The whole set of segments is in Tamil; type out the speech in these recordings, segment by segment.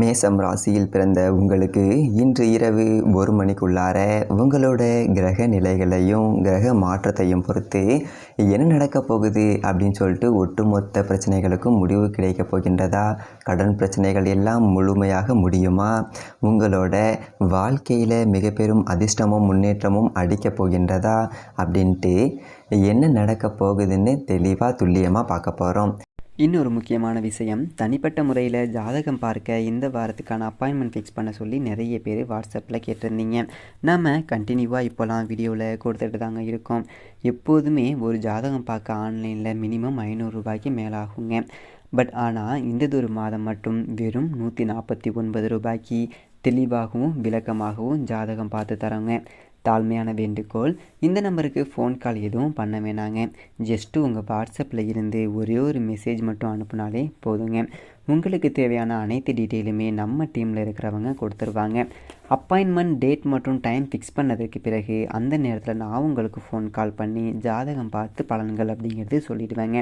மேசம் ராசியில் பிறந்த உங்களுக்கு இன்று இரவு ஒரு மணிக்குள்ளார உங்களோட கிரக நிலைகளையும் கிரக மாற்றத்தையும் பொறுத்து என்ன நடக்கப் போகுது அப்படின்னு சொல்லிட்டு ஒட்டுமொத்த பிரச்சனைகளுக்கும் முடிவு கிடைக்கப் போகின்றதா? கடன் பிரச்சனைகள் எல்லாம் முழுமையாக முடியுமா? உங்களோட வாழ்க்கையில் மிக பெரும் அதிர்ஷ்டமும் முன்னேற்றமும் அடிக்கப் போகின்றதா? அப்படின்ட்டு என்ன நடக்கப் போகுதுன்னு தெளிவாக துல்லியமாக பார்க்க போகிறோம் இன்னொரு முக்கியமான விஷயம் தனிப்பட்ட முறையில் ஜாதகம் பார்க்க இந்த வாரத்துக்கான அப்பாயின்மெண்ட் ஃபிக்ஸ் பண்ண சொல்லி நிறைய பேர் வாட்ஸ்அப்பில் கேட்டிருந்தீங்க. நம்ம கண்டினியூவாக இப்போலாம் வீடியோவில் கொடுத்துட்டு தாங்க இருக்கோம். எப்போதுமே ஒரு ஜாதகம் பார்க்க ஆன்லைனில் மினிமம் ஐநூறுரூபாய்க்கு மேலாகுங்க. பட் ஆனால் இந்த ஒரு மாதம் மட்டும் வெறும் நூற்றி நாற்பத்தி ஒன்பது ரூபாய்க்கு தெளிவாகவும் விளக்கமாகவும் ஜாதகம் பார்த்து தரோங்க. தாழ்மையான வேண்டுகோள். இந்த நம்பருக்கு ஃபோன் கால் எதுவும் பண்ண வேணாங்க. ஜஸ்ட்டு உங்கள் வாட்ஸ்அப்பில் இருந்து ஒரே ஒரு மெசேஜ் மட்டும் அனுப்புனாலே போதுங்க. உங்களுக்கு தேவையான அனைத்து டீட்டெயிலுமே நம்ம டீமில் இருக்கிறவங்க கொடுத்துருவாங்க. அப்பாயின்மெண்ட் டேட் மற்றும் டைம் ஃபிக்ஸ் பண்ணதுக்கு பிறகு அந்த நேரத்தில் நான் உங்களுக்கு ஃபோன் கால் பண்ணி ஜாதகம் பார்த்து பலன்கள் அப்படிங்கிறது சொல்லிடுவேங்க.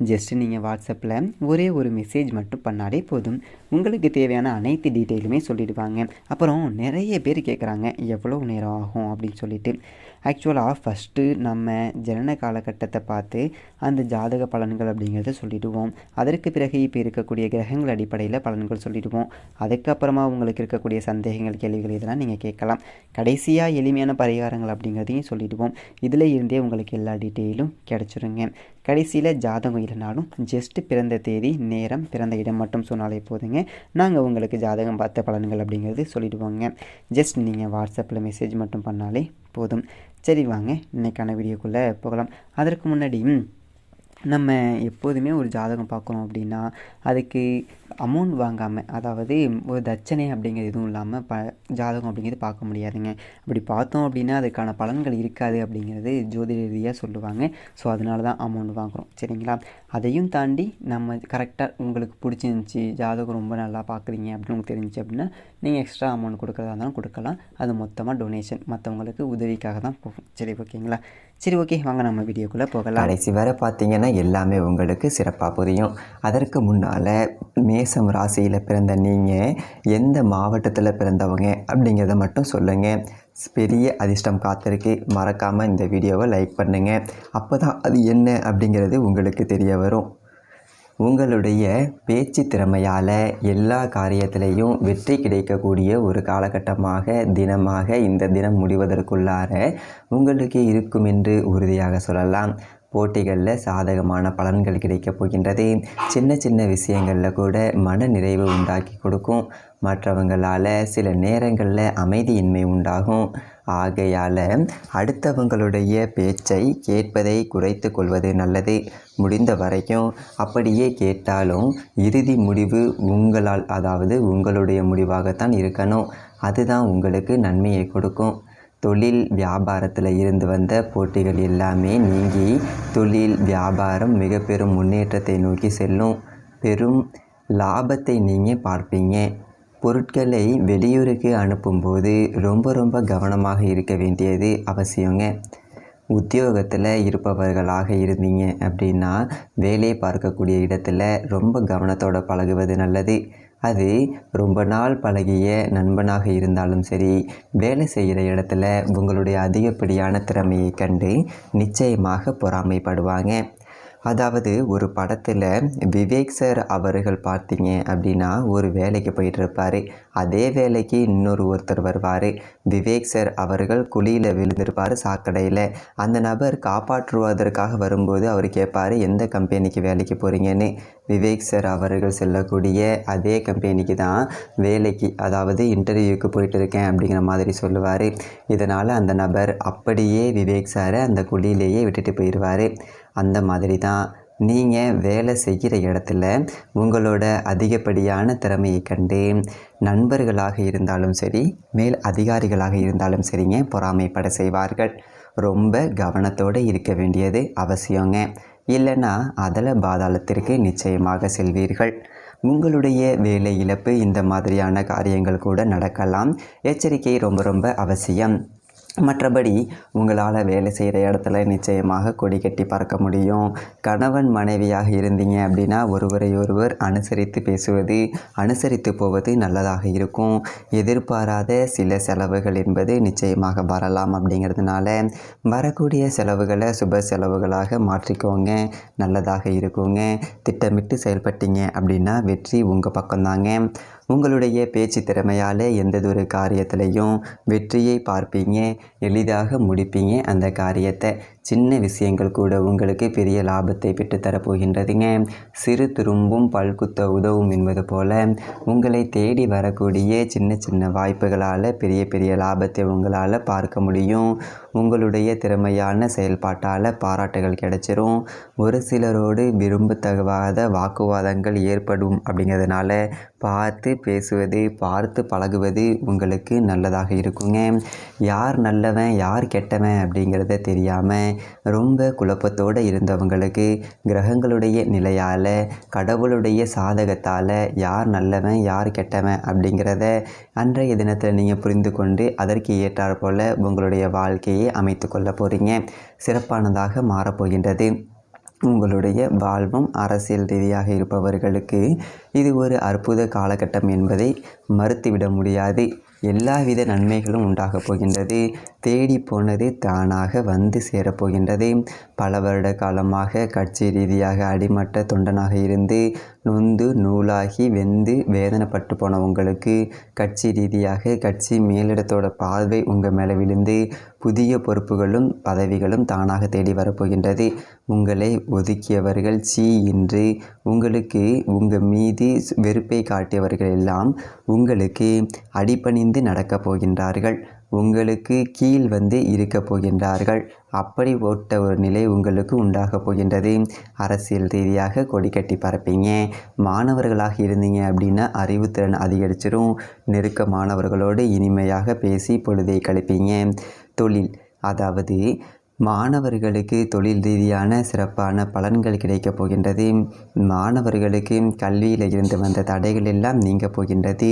ஜஸ்ட்டு நீங்கள் வாட்ஸ்அப்பில் ஒரே ஒரு மெசேஜ் மட்டும் பண்ணாலே போதும். உங்களுக்கு தேவையான அனைத்து டீட்டெயிலுமே சொல்லிடுவாங்க. அப்புறம் நிறைய பேர் கேட்குறாங்க எவ்வளோ நேரம் ஆகும்? அப்படின்னு சொல்லிட்டு. ஆக்சுவலாக ஃபஸ்ட்டு நம்ம ஜனன காலகட்டத்தை பார்த்து அந்த ஜாதக பலன்கள் அப்படிங்கிறத சொல்லிடுவோம். அதற்கு பிறகு இப்போ இருக்கக்கூடிய கிரகங்கள் அடிப்படையில் பலன்கள் சொல்லிடுவோம். அதுக்கப்புறமா உங்களுக்கு இருக்கக்கூடிய சந்தேகங்கள் கேள்விகள் இதெல்லாம் நீங்கள் கேட்கலாம். கடைசியாக எளிமையான பரிகாரங்கள் அப்படிங்கிறதையும் சொல்லிடுவோம். இதில் இருந்தே உங்களுக்கு எல்லா டீட்டெயிலும் கிடச்சிருங்க. கடைசியில் ஜாதகம் இல்லைனாலும் ஜஸ்ட் பிறந்த தேதி நேரம் பிறந்த இடம் மட்டும் சொன்னாலே போதுங்க. நாங்கள் உங்களுக்கு ஜாதகம் பார்த்த பலன்கள் அப்படிங்கிறது சொல்லிவிடுவோங்க ஜஸ்ட் நீங்கள் வாட்ஸ்அப்பில் மெசேஜ் மட்டும் பண்ணாலே போதும். சரி வாங்க இன்றைக்கான வீடியோக்குள்ளே போகலாம். அதற்கு முன்னாடி நம்ம எப்போதுமே ஒரு ஜாதகம் பார்க்குறோம் அப்படின்னா அதுக்கு அமௌண்ட் வாங்காமல் அதாவது ஒரு தட்சணை அப்படிங்கிறது எதுவும் இல்லாமல் ப ஜாதகம் அப்படிங்கிறது பார்க்க முடியாதுங்க. அப்படி பார்த்தோம் அப்படின்னா அதுக்கான பலன்கள் இருக்காது அப்படிங்கிறது ஜோதிட ரீதியாக சொல்லுவாங்க. ஸோ அதனால தான் அமௌண்ட் வாங்குகிறோம் சரிங்களா? அதையும் தாண்டி நம்ம கரெக்டாக உங்களுக்கு பிடிச்சிருந்துச்சி ஜாதகம் ரொம்ப நல்லா பார்க்குறீங்க அப்படின்னு உங்களுக்கு தெரிஞ்சுச்சு அப்படின்னா நீங்கள் எக்ஸ்ட்ரா அமௌண்ட் கொடுக்குறதா இருந்தாலும் கொடுக்கலாம். அது மொத்தமாக டொனேஷன் மற்றவங்களுக்கு உதவிக்காக தான் போகும். சரி ஓகேங்களா சரி ஓகே. வாங்க நம்ம வீடியோக்குள்ளே போகலாம். கடைசி வரை பார்த்தீங்கன்னா எல்லாமே உங்களுக்கு சிறப்பாக புரியும். அதற்கு முன்னால் மேசம் ராசியில் பிறந்த நீங்கள் எந்த மாவட்டத்தில் பிறந்தவங்க அப்படிங்கிறத மட்டும் சொல்லுங்கள் பெரிய அதிர்ஷ்டம் காத்திருக்கு. மறக்காமல் இந்த வீடியோவை லைக் பண்ணுங்கள் அப்போ தான் அது என்ன அப்படிங்கிறது உங்களுக்கு தெரிய வரும். உங்களுடைய பேச்சு திறமையால் எல்லா காரியத்திலையும் வெற்றி கிடைக்கக்கூடிய ஒரு காலகட்டமாக தினமாக இந்த தினம் முடிவதற்குள்ளார உங்களுக்கு இருக்கும் என்று உறுதியாக சொல்லலாம். போட்டிகளில் சாதகமான பலன்கள் கிடைக்கப் போகின்றது. சின்ன சின்ன விஷயங்களில் கூட மன நிறைவு உண்டாக்கி கொடுக்கும். மற்றவங்களால் சில நேரங்களில் அமைதியின்மை உண்டாகும். ஆகையால் அடுத்தவங்களுடைய பேச்சை கேட்பதை குறைத்து கொள்வது நல்லது. முடிந்த வரைக்கும் அப்படியே கேட்டாலும் இறுதி முடிவு உங்களால் அதாவது உங்களுடைய முடிவாகத்தான் இருக்கணும். அதுதான் உங்களுக்கு நன்மையை கொடுக்கும். தொழில் வியாபாரத்தில் இருந்து வந்த போட்டிகள் எல்லாமே நீங்கி தொழில் வியாபாரம் மிக பெரும் முன்னேற்றத்தை நோக்கி செல்லும். பெரும் லாபத்தை நீங்கள் பார்ப்பீங்க. பொருட்களை வெளியூருக்கு அனுப்பும்போது ரொம்ப ரொம்ப கவனமாக இருக்க வேண்டியது அவசியங்க. உத்தியோகத்தில் இருப்பவர்களாக இருந்தீங்க அப்படின்னா வேலையை பார்க்கக்கூடிய இடத்துல ரொம்ப கவனத்தோடு பழகுவது நல்லது. அது ரொம்ப நாள் பழகிய நண்பனாக இருந்தாலும் சரி வேலை செய்கிற இடத்துல உங்களுடைய அதிகப்படியான திறமையை கண்டு நிச்சயமாக பொறாமைப்படுவாங்க. அதாவது ஒரு படத்தில் விவேக் சார் அவர்கள் பார்த்தீங்க அப்படின்னா ஒரு வேலைக்கு போயிட்டுருப்பார் அதே வேலைக்கு இன்னொரு ஒருத்தர் வருவார். விவேக் சார் அவர்கள் குழியில் விழுந்திருப்பார் சாக்கடையில். அந்த நபர் காப்பாற்றுவதற்காக வரும்போது அவர் கேட்பார் எந்த கம்பெனிக்கு வேலைக்கு போகிறீங்கன்னு விவேக் சார் அவர்கள் செல்லக்கூடிய அதே கம்பெனிக்கு தான் வேலைக்கு அதாவது இன்டர்வியூக்கு போயிட்டு இருக்கேன் அப்படிங்கிற மாதிரி சொல்லுவார். இதனால் அந்த நபர் அப்படியே விவேக் சாரை அந்த குழியிலேயே விட்டுட்டு போயிடுவார் அந்த மாதிரி தான் நீங்கள் வேலை செய்கிற இடத்துல உங்களோட அதிகப்படியான திறமையை கண்டு நண்பர்களாக இருந்தாலும் சரி மேல் அதிகாரிகளாக இருந்தாலும் சரிங்க பொறாமைப்பட செய்வார்கள். ரொம்ப கவனத்தோடு இருக்க வேண்டியது அவசியங்க. இல்லைன்னா அதில் பாதாளத்திற்கு நிச்சயமாக செல்வீர்கள். உங்களுடைய வேலை இழப்பு இந்த மாதிரியான காரியங்கள் கூட நடக்கலாம். எச்சரிக்கை ரொம்ப ரொம்ப அவசியம். மற்றபடி உங்களால் வேலை செய்கிற இடத்துல நிச்சயமாக கொடி கட்டி பறக்க முடியும். கணவன் மனைவியாக இருந்தீங்க அப்படின்னா ஒருவரை ஒருவர் அனுசரித்து பேசுவது அனுசரித்து போவது நல்லதாக இருக்கும். எதிர்பாராத சில செலவுகள் என்பது நிச்சயமாக வரலாம் அப்படிங்கிறதுனால வரக்கூடிய செலவுகளை சுப செலவுகளாக மாற்றிக்கோங்க. நல்லதாக இருக்குங்க. திட்டமிட்டு செயல்பட்டீங்க அப்படின்னா வெற்றி உங்கள் பக்கம்தாங்க. உங்களுடைய பேச்சு திறமையால் எந்ததொரு காரியத்திலையும் வெற்றியை பார்ப்பீங்க எளிதாக முடிப்பீங்க. அந்த காரியத்தை சின்ன விஷயங்கள் கூட உங்களுக்கு பெரிய லாபத்தை பெற்றுத்தரப் போகின்றதுங்க. சிறு துரும்பும் பல்குத்த உதவும் என்பது போல உங்களை தேடி வரக்கூடிய சின்ன சின்ன வாய்ப்புகளால் பெரிய பெரிய லாபத்தை உங்களால் பார்க்க முடியும். உங்களுடைய திறமையான செயல்பாட்டால் பாராட்டுகள் கிடைச்சிரும். ஒரு சிலரோடு விரும்பத்தகாத வாக்குவாதங்கள் ஏற்படும் அப்படிங்கிறதுனால பார்த்து பேசுவது பார்த்து பழகுவது உங்களுக்கு நல்லதாக இருக்குங்க. யார் நல்லவன் யார் கெட்டவன் அப்படிங்கிறத தெரியாமல் ரொம்ப குழப்பத்தோடு இருந்தவங்களுக்கு கிரகங்களுடைய நிலையால் கடவுளுடைய சாதகத்தால் யார் நல்லவன் யார் கெட்டவன் அப்படிங்கிறத அன்றைய தினத்தில் நீங்கள் புரிந்து கொண்டு அதற்கு ஏற்றாற் போல் உங்களுடைய வாழ்க்கையை அமைத்து கொள்ள போகிறீங்க சிறப்பானதாக மாறப்போகின்றது உங்களுடைய வாழ்வும் அரசியல் ரீதியாக இருப்பவர்களுக்கு இது ஒரு அற்புத காலகட்டம் என்பதை மறுத்துவிட முடியாது. எல்லாவித நன்மைகளும் உண்டாகப் போகின்றது. தேடி போனது தானாக வந்து சேரப்போகின்றது பல வருட காலமாக கட்சி ரீதியாக அடிமட்ட தொண்டனாக இருந்து நொந்து நூலாகி வெந்து வேதனைப்பட்டு போன உங்களுக்கு கட்சி ரீதியாக கட்சி மேலிடத்தோட பார்வை உங்கள் மேலே விழுந்து புதிய பொறுப்புகளும் பதவிகளும் தானாக தேடி வரப்போகின்றது உங்களை ஒதுக்கியவர்கள் சீ என்று உங்களுக்கு உங்கள் மீது வெறுப்பை காட்டியவர்கள் எல்லாம் உங்களுக்கு அடிபணிந்து நடக்கப் போகின்றார்கள். உங்களுக்கு கீழ் வந்து இருக்கப் போகின்றார்கள். அப்படி ஓட்ட ஒரு நிலை உங்களுக்கு உண்டாகப் போகின்றது. அரசியல் ரீதியாக கொடி கட்டி பறப்பீங்க. மாணவர்களாக இருந்தீங்க அப்படின்னா அறிவுத்திறன் அதிகரிச்சிடும் நெருக்க மாணவர்களோடு இனிமையாக பேசி பொழுதை கழிப்பீங்க. தொழில் அதாவது மாணவர்களுக்கு தொழில் ரீதியான சிறப்பான பலன்கள் கிடைக்கப் போகின்றது. மாணவர்களுக்கு கல்வியில் இருந்து வந்த தடைகள் எல்லாம் நீங்க போகின்றது.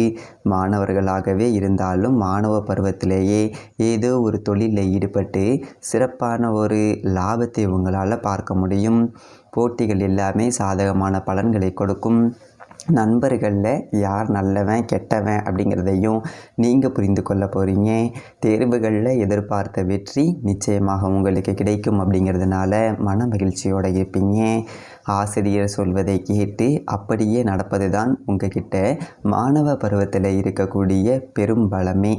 மாணவர்களாகவே இருந்தாலும் மாணவ பருவத்திலேயே ஏதோ ஒரு தொழிலில் ஈடுபட்டு சிறப்பான ஒரு லாபத்தை உங்களால் பார்க்க முடியும். போட்டிகள் எல்லாமே சாதகமான பலன்களை கொடுக்கும். நண்பர்களில் யார் நல்லவன் கெட்டவன் அப்படிங்கிறதையும் நீங்கள் புரிந்து கொள்ள போகிறீங்க தேர்வுகளில் எதிர்பார்த்த வெற்றி நிச்சயமாக உங்களுக்கு கிடைக்கும் அப்படிங்கிறதுனால மன மகிழ்ச்சியோடு இருப்பீங்க. ஆசிரியர் சொல்வதை கேட்டு அப்படியே நடப்பது தான் உங்ககிட்ட மாணவ பருவத்தில் இருக்கக்கூடிய பெரும் பலமே.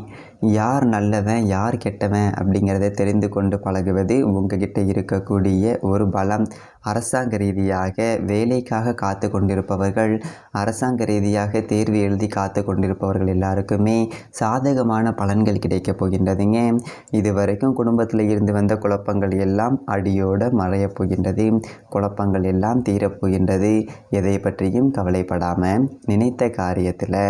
யார் நல்லவன் யார் கெட்டவன் அப்படிங்கிறத தெரிந்து கொண்டு பழகுவது உங்ககிட்ட இருக்கக்கூடிய ஒரு பலம். அரசாங்க ரீதியாக வேலைக்காக காத்து கொண்டிருப்பவர்கள் அரசாங்க ரீதியாக தேர்வு எழுதி காத்து கொண்டிருப்பவர்கள் எல்லாருக்குமே சாதகமான பலன்கள் கிடைக்கப் போகின்றதுங்க. இதுவரைக்கும் குடும்பத்தில் இருந்து வந்த குழப்பங்கள் எல்லாம் அடியோடு மறையப் போகின்றது. குழப்பங்கள் எல்லாம் தீரப்போகின்றது. எதை பற்றியும் கவலைப்படாமல் நினைத்த காரியத்தில்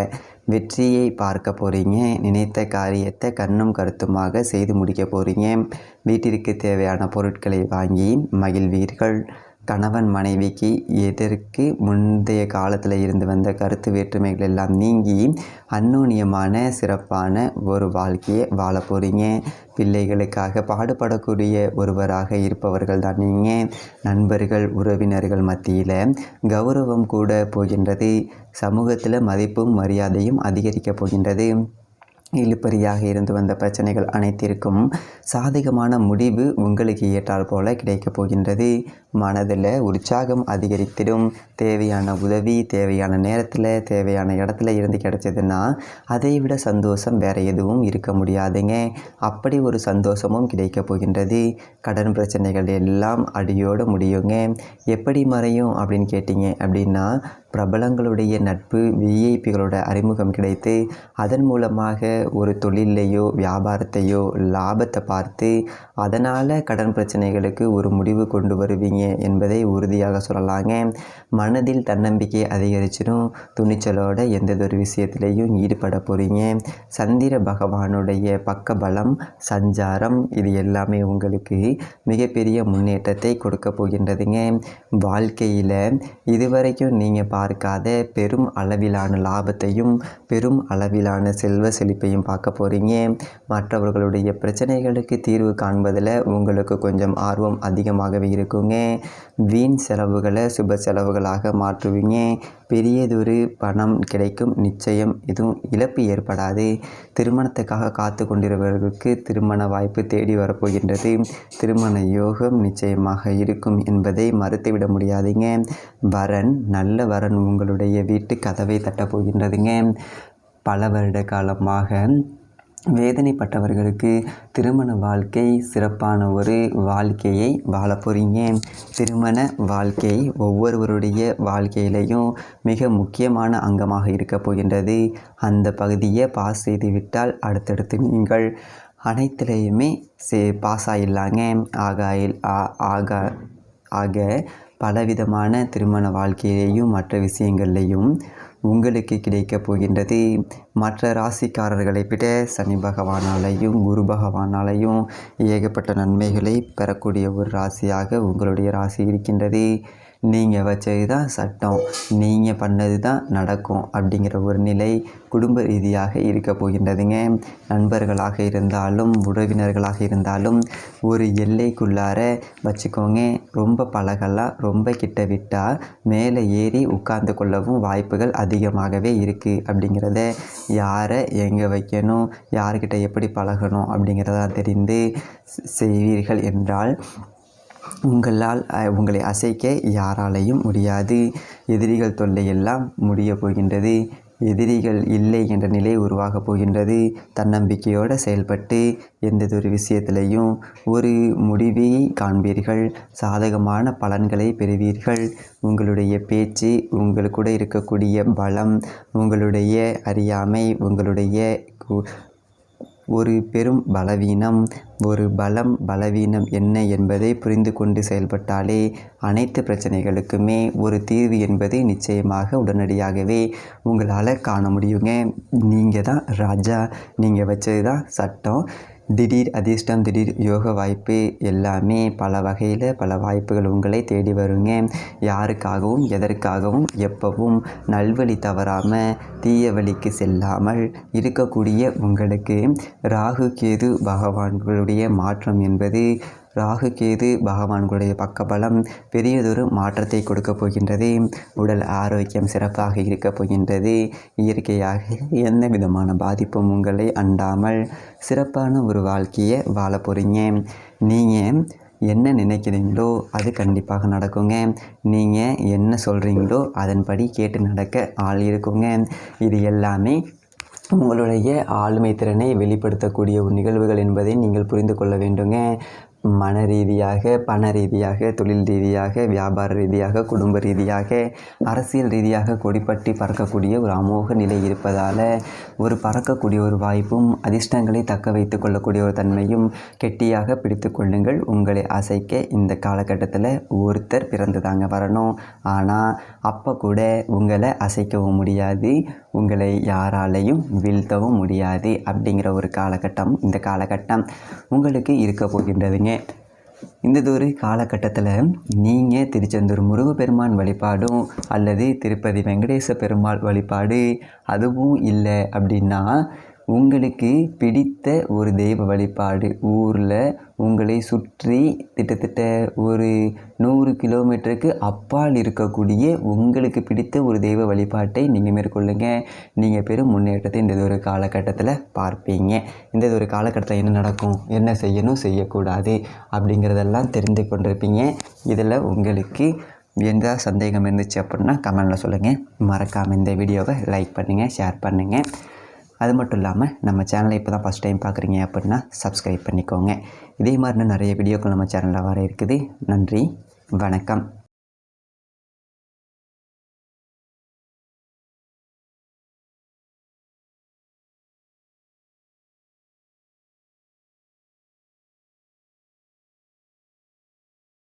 வெற்றியை பார்க்க போகிறீங்க நினைத்த காரியத்தை கண்ணும் கருத்துமாக செய்து முடிக்க போகிறீங்க வீட்டிற்கு தேவையான பொருட்களை வாங்கி மகிழ்வீர்கள். கணவன் மனைவிக்கு எதற்கு முந்தைய காலத்தில் இருந்து வந்த கருத்து வேற்றுமைகள் எல்லாம் நீங்கி அந்நோன்யமான சிறப்பான ஒரு வாழ்க்கையை வாழ போகிறீங்க பிள்ளைகளுக்காக பாடுபடக்கூடிய ஒருவராக இருப்பவர்கள் தான் நீங்கள் நண்பர்கள் உறவினர்கள் மத்தியில் கௌரவம் கூட போகின்றது. சமூகத்தில் மதிப்பும் மரியாதையும் அதிகரிக்கப் போகின்றது. இழுப்பறியாக இருந்து வந்த பிரச்சனைகள் அனைத்திற்கும் சாதகமான முடிவு உங்களுக்கு ஏற்றால் போல கிடைக்கப் போகின்றது. மனதில் உற்சாகம் அதிகரித்திடும். தேவையான உதவி தேவையான நேரத்தில் தேவையான இடத்துல இருந்து கிடைச்சதுன்னா அதை விட சந்தோஷம் வேறு எதுவும் இருக்க முடியாதுங்க. அப்படி ஒரு சந்தோஷமும் கிடைக்கப் போகின்றது. கடன் பிரச்சனைகள் எல்லாம் அடியோடு முடியுங்க. எப்படி மறையும் அப்படின்னு கேட்டிங்க அப்படின்னா பிரபலங்களுடைய நட்பு விஐபிகளோட அறிமுகம் கிடைத்து அதன் மூலமாக ஒரு தொழிலையோ வியாபாரத்தையோ லாபத்தை பார்த்து அதனால் கடன் பிரச்சனைகளுக்கு ஒரு முடிவு கொண்டு வருவீங்க என்பதை உறுதியாக சொல்லலாங்க. மனதில் தன்னம்பிக்கை அதிகரிச்சிடும் துணிச்சலோட எந்ததொரு விஷயத்திலையும் ஈடுபட போகிறீங்க சந்திர பகவானுடைய பக்க பலம் சஞ்சாரம் இது எல்லாமே உங்களுக்கு மிகப்பெரிய முன்னேற்றத்தை கொடுக்க போகின்றதுங்க. வாழ்க்கையில் இதுவரைக்கும் நீங்கள் பார்த்து பார்க்காத பெரும் அளவிலான லாபத்தையும் பெரும் அளவிலான செல்வ செழிப்பையும் பார்க்க போகிறீங்க மற்றவர்களுடைய பிரச்சனைகளுக்கு தீர்வு காண்பதில் உங்களுக்கு கொஞ்சம் ஆர்வம் அதிகமாகவே இருக்குங்க. வீண் செலவுகளை சுப செலவுகளாக மாற்றுவீங்க. பெரியதொரு பணம் கிடைக்கும். நிச்சயம் எதுவும் இழப்பு ஏற்படாது. திருமணத்துக்காக காத்து கொண்டிருப்பவர்களுக்கு திருமண வாய்ப்பு தேடி வரப்போகின்றது. திருமண யோகம் நிச்சயமாக இருக்கும் என்பதை மறுத்துவிட முடியாதுங்க. வரன் நல்ல வரன் உங்களுடைய வீட்டு கதவை தட்டப் போகின்றதுங்க. பல வருட காலமாக வேதனைப்பட்டவர்களுக்கு திருமண வாழ்க்கை சிறப்பான ஒரு வாழ்க்கையை வாழ போகிறீங்க திருமண வாழ்க்கை ஒவ்வொருவருடைய வாழ்க்கையிலையும் மிக முக்கியமான அங்கமாக இருக்க போகின்றது. அந்த பகுதியை பாஸ் செய்து விட்டால் அடுத்தடுத்து நீங்கள் அனைத்துலேயுமே சே பாஸ் ஆகிடலாங்க ஆகாயில் ஆ- ஆகா ஆக பலவிதமான திருமண வாழ்க்கையிலேயும் மற்ற விஷயங்கள்லையும் உங்களுக்கு கிடைக்கப் போகின்றது. மற்ற ராசிக்காரர்களை விட சனி பகவானாலையும் குரு பகவானாலையும் ஏகப்பட்ட நன்மைகளை பெறக்கூடிய ஒரு ராசியாக உங்களுடைய ராசி இருக்கின்றது. நீங்கள் வச்சது தான் சட்டம் நீங்கள் பண்ணது தான் நடக்கும் அப்படிங்கிற ஒரு நிலை குடும்ப ரீதியாக இருக்க போகின்றதுங்க. நண்பர்களாக இருந்தாலும் உறவினர்களாக இருந்தாலும் ஒரு எல்லைக்குள்ளார வச்சுக்கோங்க. ரொம்ப பழகலாம் ரொம்ப கிட்ட விட்டால் மேலே ஏறி உட்கார்ந்து கொள்ளவும் வாய்ப்புகள் அதிகமாகவே இருக்குது அப்படிங்கிறத யாரை எங்கே வைக்கணும் யார்கிட்ட எப்படி பழகணும் அப்படிங்கிறத தெரிந்து செய்வீர்கள் என்றால் உங்களால் உங்களை அசைக்க யாராலையும் முடியாது. எதிரிகள் தொல்லையெல்லாம் முடிய போகின்றது. எதிரிகள் இல்லை என்ற நிலை உருவாகப் போகின்றது. தன்னம்பிக்கையோடு செயல்பட்டு எந்ததொரு விஷயத்திலையும் ஒரு முடிவை காண்பீர்கள். சாதகமான பலன்களை பெறுவீர்கள். உங்களுடைய பேச்சு உங்களுக்கு கூட இருக்கக்கூடிய பலம் உங்களுடைய அறியாமை உங்களுடைய ஒரு பெரும் பலவீனம். ஒரு பலம் பலவீனம் என்ன என்பதை புரிந்து கொண்டு செயல்பட்டாலே அனைத்து பிரச்சனைகளுக்குமே ஒரு தீர்வு என்பது நிச்சயமாக உடனடியாகவே உங்களால் காண முடியுங்க. நீங்கள் தான் ராஜா. நீங்கள் வச்சது தான் சட்டம். திடீர் அதிர்ஷ்டம் திடீர் யோக வாய்ப்பு எல்லாமே பல வகையில் பல வாய்ப்புகள் உங்களை தேடி வருங்க. யாருக்காகவும் எதற்காகவும் எப்பவும் நல்வழி தவறாமல் தீய வழிக்கு செல்லாமல் இருக்கக்கூடிய உங்களுக்கு ராகு கேது பகவான்களுடைய மாற்றம் என்பது ராகு கேது பகவான்களுடைய பக்கபலம் பெரியதொரு மாற்றத்தை கொடுக்க போகின்றது. உடல் ஆரோக்கியம் சிறப்பாக இருக்க போகின்றது. இயற்கையாக எந்த விதமான பாதிப்பும் உங்களை அண்டாமல் சிறப்பான ஒரு வாழ்க்கையை வாழ போகிறீங்க நீங்கள் என்ன நினைக்கிறீங்களோ அது கண்டிப்பாக நடக்குங்க. நீங்கள் என்ன சொல்கிறீங்களோ அதன்படி கேட்டு நடக்க ஆள் இருக்குங்க. இது எல்லாமே உங்களுடைய ஆளுமை திறனை வெளிப்படுத்தக்கூடிய ஒரு நிகழ்வுகள் என்பதை நீங்கள் புரிந்து கொள்ள வேண்டுங்க. மன ரீதியாக பண ரீதியாக தொழில் ரீதியாக வியாபார ரீதியாக குடும்ப ரீதியாக அரசியல் ரீதியாக கொடிப்பட்டி பறக்கக்கூடிய ஒரு அமோக நிலை இருப்பதால் ஒரு பறக்கக்கூடிய ஒரு வாய்ப்பும் அதிர்ஷ்டங்களை தக்க வைத்து கொள்ளக்கூடிய ஒரு தன்மையும் கெட்டியாக பிடித்து கொள்ளுங்கள். உங்களை அசைக்க இந்த காலகட்டத்தில் ஒருத்தர் பிறந்து தாங்க வரணும். ஆனால் அப்போ கூட உங்களை அசைக்கவும் முடியாது. உங்களை யாராலையும் வீழ்த்தவும் முடியாது அப்படிங்கிற ஒரு காலகட்டம் இந்த காலகட்டம் உங்களுக்கு இருக்க போகின்றதுங்க. இந்ததொரு காலகட்டத்தில் நீங்கள் திருச்செந்தூர் முருகப்பெருமான் வழிபாடும் அல்லது திருப்பதி வெங்கடேச பெருமாள் வழிபாடு அதுவும் இல்லை அப்படின்னா உங்களுக்கு பிடித்த ஒரு தெய்வ வழிபாடு ஊரில் உங்களை சுற்றி கிட்டத்தட்ட ஒரு நூறு கிலோமீட்டருக்கு அப்பால் இருக்கக்கூடிய உங்களுக்கு பிடித்த ஒரு தெய்வ வழிபாட்டை நீங்கள் மேற்கொள்ளுங்க. நீங்கள் பெரும் முன்னேற்றத்தை இந்த ஒரு காலகட்டத்தில் பார்ப்பீங்க. இந்த ஒரு காலகட்டத்தில் என்ன நடக்கும் என்ன செய்யணும் செய்யக்கூடாது அப்படிங்கிறதெல்லாம் தெரிந்து கொண்டிருப்பீங்க. இதில் உங்களுக்கு எந்த சந்தேகம் இருந்துச்சு அப்படின்னா கமெண்டில் சொல்லுங்கள் மறக்காமல் இந்த வீடியோவை லைக் பண்ணுங்கள் ஷேர் பண்ணுங்கள் அது மட்டும் இல்லாமல் நம்ம சேனலை இப்போ தான் ஃபஸ்ட் டைம் பார்க்குறீங்க அப்படின்னா சப்ஸ்கிரைப் பண்ணிக்கோங்க. இதே மாதிரி நிறைய வீடியோக்கள் நம்ம சேனலில் வர இருக்குது. நன்றி வணக்கம்.